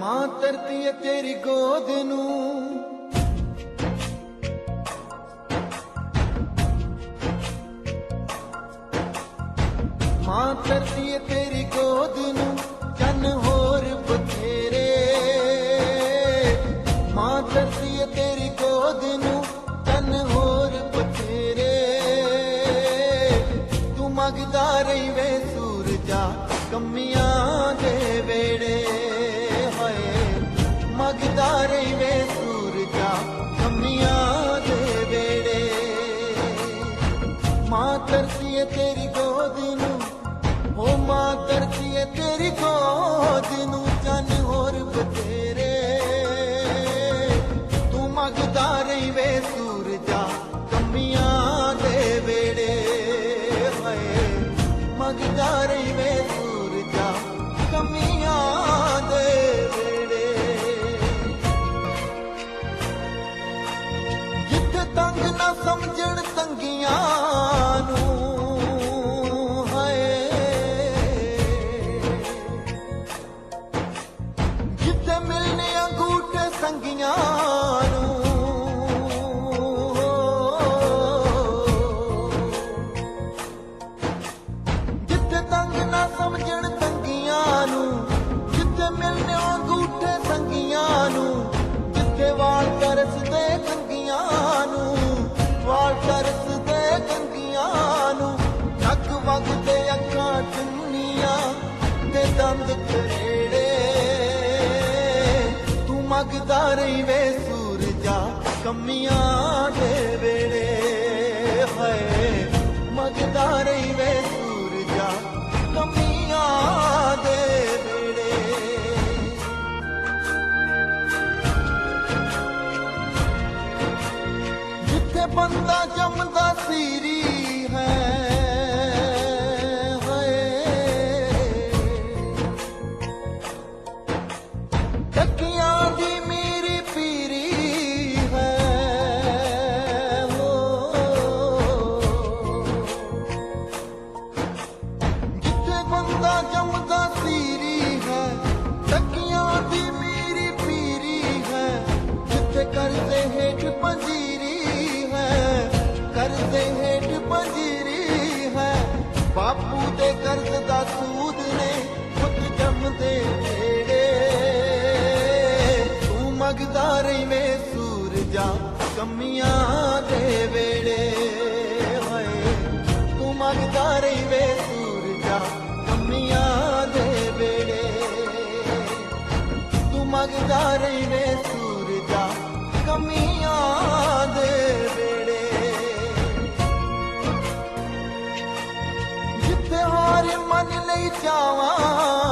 ਮਾਂ ਧਰਤੀ ਏ ਤੇਰੀ ਗੋਦ ਨੂੰ। ਮਾਂ ਧਰਤੀ ਏ ਤੇਰੀ ਗੋਦ ਨੂੰ ਚੰਨ ਹੋਰ ਬਥੇਰੇ। ਮਾਂ ਧਰਤੀ ਏ ਤੇਰੀ ਗੋਦ ਨੂੰ ਚੰਨ ਹੋਰ ਬਥੇਰੇ। ਤੂੰ ਮੰਗਦਾ ਰਹੀ ਵੇ ਸੂਰਜਾ, ਕੰਮੀਆਂ ਮਾਂ ਧਰਤੀ ਤੇਰੀ ਗੋਦ ਨੂੰ ਹੋ ਮਾਂ ਧਰਤੀ ਏ ਤੇਰੀ ਗੋਦ ਨੂੰ। ਤੂੰ ਮੰਗਦਾ ਰਹੀ ਵੇ ਸੂਰਜਾ ਕੰਮੀਆਂ ਦੇ ਵੇੜੇ ਹਾਏ। ਮੰਗਦਾ ਰਹੀ ਵੇ ਸੂਰਜਾ ਕਮੀਆਂ ਦੇ ਵੇੜੇ ਜਿੱਥੇ ਬੰਦਾ ਜਿੱਥੇ ਜੰਮਦਾ ਸੀਰੀ ਹੈ। ਟੱਕੀਆਂ ਦੀ ਮੇਰੀ ਪੀਰੀ ਹੈ। ਜਿੱਥੇ ਕਰਦੇ ਹੇਠ ਪੰਜੀਰੀ ਹੈ। ਕਰਦੇ ਹੇਠ ਪੰਜੀਰੀ ਹੈ। ਬਾਪੂ ਦੇ ਕਰਜ਼ ਦਾ ਸੂਦ ਨੇ ਪੁੱਤ ਜੰਮਦੇ ਢੇੜੇ ਤੂੰ ਮੰਗਦਾ ਰਹੀ ਵੇ ਸੂਰਜਾ ਕੰਮੀਆਂ ਦੇ ਵੇੜੇ ਹਾਏ, ਤੂੰ ਮੰਗਦਾ ਰਹੀ ਵੇ ਕੰਮੀਆਂ ਦੇ ਵੇੜੇ ਤੂੰ ਮੰਗਦਾ ਰਹੀ ਸੂਰਜਾ ਕਮੀਆਂ ਦੇ ਵੇੜੇ ਜਿੱਤੇ ਹਾਰ ਮਨ ਲਈ ਚਾਵਾਂ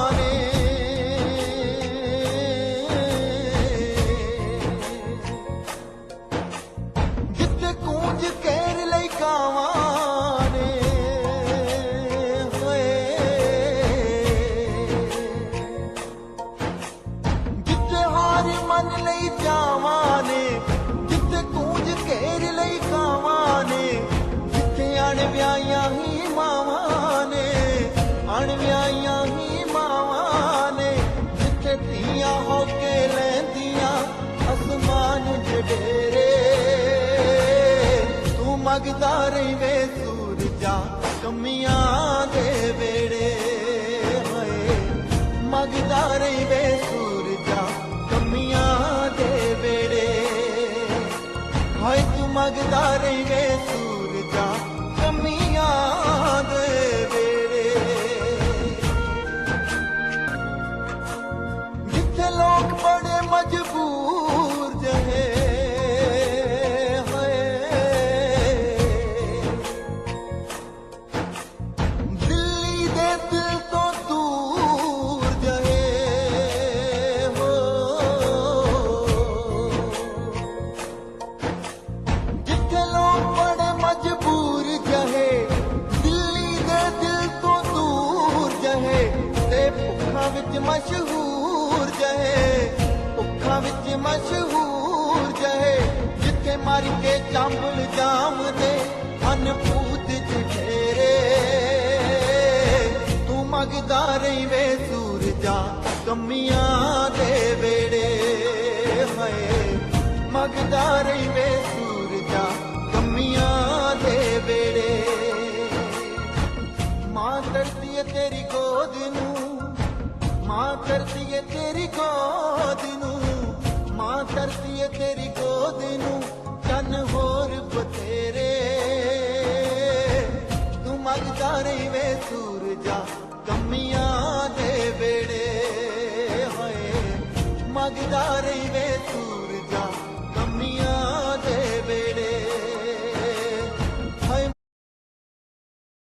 ਤੂੰ ਮੰਗਦਾ ਰਹੀ ਵੇ ਸੂਰਜਾ ਕੰਮੀਆਂ ਦੇ ਵੇੜੇ, ਹਾਏ। ਮੰਗਦਾ ਰਹੀ ਵੇ ਸੂਰਜਾ ਕੰਮੀਆਂ ਦੇ ਵੇੜੇ, ਹਾਏ, ਤੂੰ ਮੰਗਦਾ ਰਹੀ ਵਿੱਚ ਮਸ਼ਹੂਰ ਜਹੇ, ਜਿੱਥੇ ਮਰ ਕੇ ਚਾਂਬਲ ਜਾਮਦੇ, ਅਨਪੂਤ ਜਠੇਰੇ। ਤੂੰ ਮੰਗਦਾ ਰਹੀ ਵੇ ਸੂਰਜਾ ਕਮੀਆਂ ਦੇ ਵੇੜੇ, ਹਾਏ। ਮੰਗਦਾ ਰਹੀ ਵੇ ਸੂਰਜਾ ਕਮੀਆਂ ਦੇ ਵੇੜੇ। ਮਾਂ ਕਰਦੀ ਏ ਤੇਰੀ ਗੋਦ ਨੂੰ, ਮਾਂ ਕਰਦੀ ਏ ਤੇਰੀ ਗੋਦ ਕਰਦੀ ਏ ਤੇਰੀ ਗੋਦ ਨੂੰ ਚੰਨ ਹੋਰ ਬਥੇਰੇ। ਤੂੰ ਮੰਗਦਾ ਰਹੀ ਵੇ ਸੂਰਜਾ, ਕਮੀਆਂ ਦੇ ਵੇੜੇ ਹੋਏ, ਮੰਗਦਾ ਰਹੀ